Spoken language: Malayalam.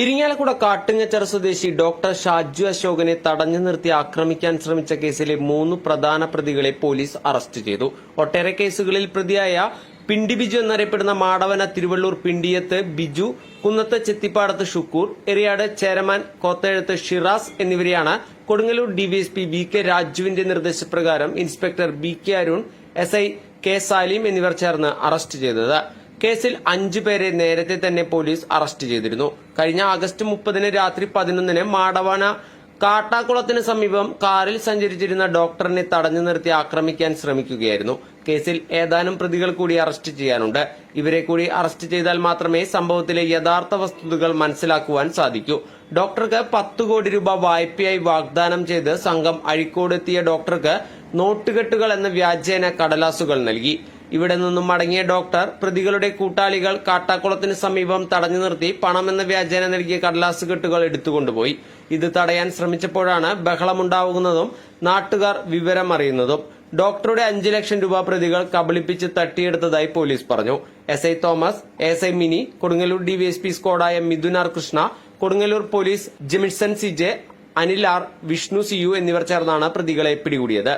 ഇരിങ്ങാലക്കുട കാട്ടുങ്ങച്ചറ സ്വദേശി ഡോക്ടർ ഷാജു അശോകനെ തടഞ്ഞു നിർത്തി ആക്രമിക്കാൻ ശ്രമിച്ച കേസിലെ മൂന്ന് പ്രധാന പ്രതികളെ പോലീസ് അറസ്റ്റ് ചെയ്തു. ഒട്ടേറെ കേസുകളിൽ പ്രതിയായ പിണ്ടി ബിജു എന്നറിയപ്പെടുന്ന മാടവന തിരുവള്ളൂർ പിണ്ടിയത്ത് ബിജു കുന്നത്ത് ചെത്തിപ്പാടത്ത് ഷുക്കൂർ എറിയാട് ചേരമാൻ കോത്തഴത്ത് ഷിറാസ് എന്നിവരെയാണ് കൊടുങ്ങല്ലൂർ ഡിവിഎസ്പി വി കെ രാജുവിന്റെ നിർദ്ദേശപ്രകാരം inspector B K Arun S I K Salim എന്നിവർ ചേർന്ന് അറസ്റ്റ് ചെയ്തത്. കേസിൽ അഞ്ചു പേരെ നേരത്തെ തന്നെ പോലീസ് അറസ്റ്റ് ചെയ്തിരുന്നു. കഴിഞ്ഞ ആഗസ്റ്റ് മുപ്പതിന് രാത്രി പതിനൊന്നിന് മാടവാന കാട്ടാക്കുളത്തിന് സമീപം കാറിൽ സഞ്ചരിച്ചിരുന്ന ഡോക്ടറിനെ തടഞ്ഞു നിർത്തി ആക്രമിക്കാൻ ശ്രമിക്കുകയായിരുന്നു. കേസിൽ ഏതാനും പ്രതികൾ കൂടി അറസ്റ്റ് ചെയ്യാനുണ്ട്. ഇവരെ കൂടി അറസ്റ്റ് ചെയ്താൽ മാത്രമേ സംഭവത്തിലെ യഥാർത്ഥ വസ്തുതകൾ മനസ്സിലാക്കുവാൻ സാധിക്കൂ. ഡോക്ടർക്ക് പത്ത് കോടി രൂപ വായ്പയായി വാഗ്ദാനം ചെയ്ത് സംഘം അഴിക്കോടെത്തിയ ഡോക്ടർക്ക് നോട്ടുകെട്ടുകൾ എന്ന വ്യാജേന കടലാസുകൾ നൽകി. ഇവിടെ നിന്നും മടങ്ങിയ ഡോക്ടർ പ്രതികളുടെ കൂട്ടാളികൾ കാട്ടാക്കുളത്തിന് സമീപം തടഞ്ഞു നിർത്തി പണമെന്ന വ്യാജേന നൽകിയ കടലാസ് കെട്ടുകൾ എടുത്തുകൊണ്ടുപോയി. ഇത് തടയാൻ ശ്രമിച്ചപ്പോഴാണ് ബഹളമുണ്ടാകുന്നതും നാട്ടുകാർ വിവരം അറിയുന്നതും ഡോക്ടറുടെ അഞ്ചു ലക്ഷം രൂപ പ്രതികൾ കബളിപ്പിച്ച് തട്ടിയെടുത്തതായി പോലീസ് പറഞ്ഞു. S I Thomas S I Mini Kodungallur DYSP സ്കോഡായ Midhun R Krishna Kodungallur police Jimishan C J Anil R Vishnu see you എന്നിവർ ചേർന്നാണ് പ്രതികളെ പിടികൂടിയത്.